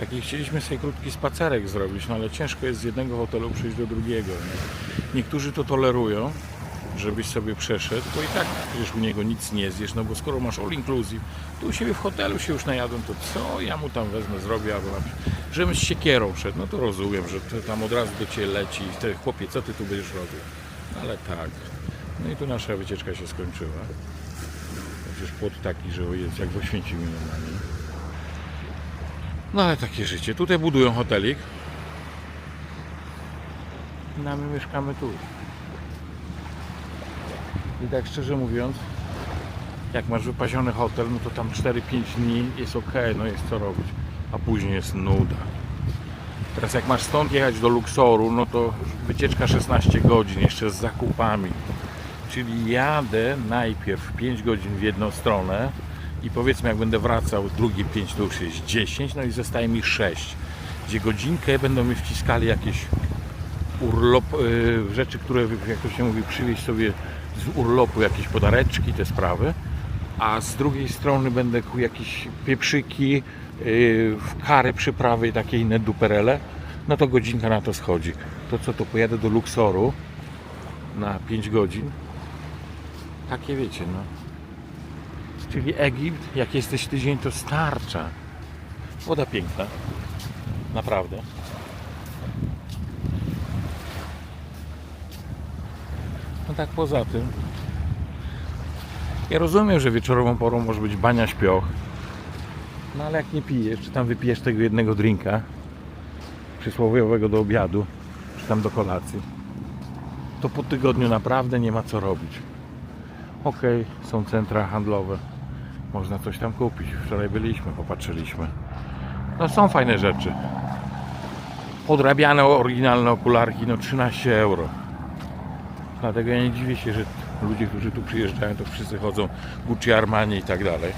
Taki chcieliśmy sobie krótki spacerek zrobić, no ale ciężko jest z jednego hotelu przejść do drugiego. Nie? Niektórzy to tolerują, żebyś sobie przeszedł, bo i tak przecież u niego nic nie zjesz, no bo skoro masz all inclusive, to u siebie w hotelu się już najadłem, to co ja mu tam wezmę, zrobię, albo na żebym z siekierą szedł, no to rozumiem, że tam od razu do Ciebie leci i wtedy chłopie, co Ty tu będziesz robił? Ale tak. No i tu nasza wycieczka się skończyła. Przecież płot taki, że jest jak w Oświęcimiu normalnie. No ale takie życie. Tutaj budują hotelik. No my mieszkamy tu. I tak szczerze mówiąc, jak masz wypaziony hotel, no to tam 4-5 dni jest ok, no jest co robić. A później jest nuda. Teraz jak masz stąd jechać do Luxoru, no to wycieczka 16 godzin, jeszcze z zakupami. Czyli jadę najpierw 5 godzin w jedną stronę i powiedzmy jak będę wracał drugie 5 to już jest 10, no i zostaje mi 6. Gdzie godzinkę będą mi wciskali jakieś urlop, y, rzeczy, które jak to się mówi, przywieźć sobie z urlopu, jakieś podareczki, te sprawy. A z drugiej strony będę ku- jakieś pieprzyki, y, kary, przyprawy i takie inne duperele. No to godzinka na to schodzi. To co, to pojadę do Luxoru na 5 godzin. Takie wiecie, no. Czyli Egipt, jak jesteś tydzień, to starcza. Woda piękna. Naprawdę. No tak poza tym. Ja rozumiem, że wieczorową porą może być bania śpioch. No ale jak nie pijesz, czy tam wypijesz tego jednego drinka przysłowiowego do obiadu, czy tam do kolacji, to po tygodniu naprawdę nie ma co robić. Okej, są centra handlowe. Można coś tam kupić. Wczoraj byliśmy, popatrzyliśmy. No są fajne rzeczy. Podrabiane oryginalne okularki, no 13 euro. Dlatego ja nie dziwię się, że ludzie, którzy tu przyjeżdżają, to wszyscy chodzą Gucci, Armani i tak dalej.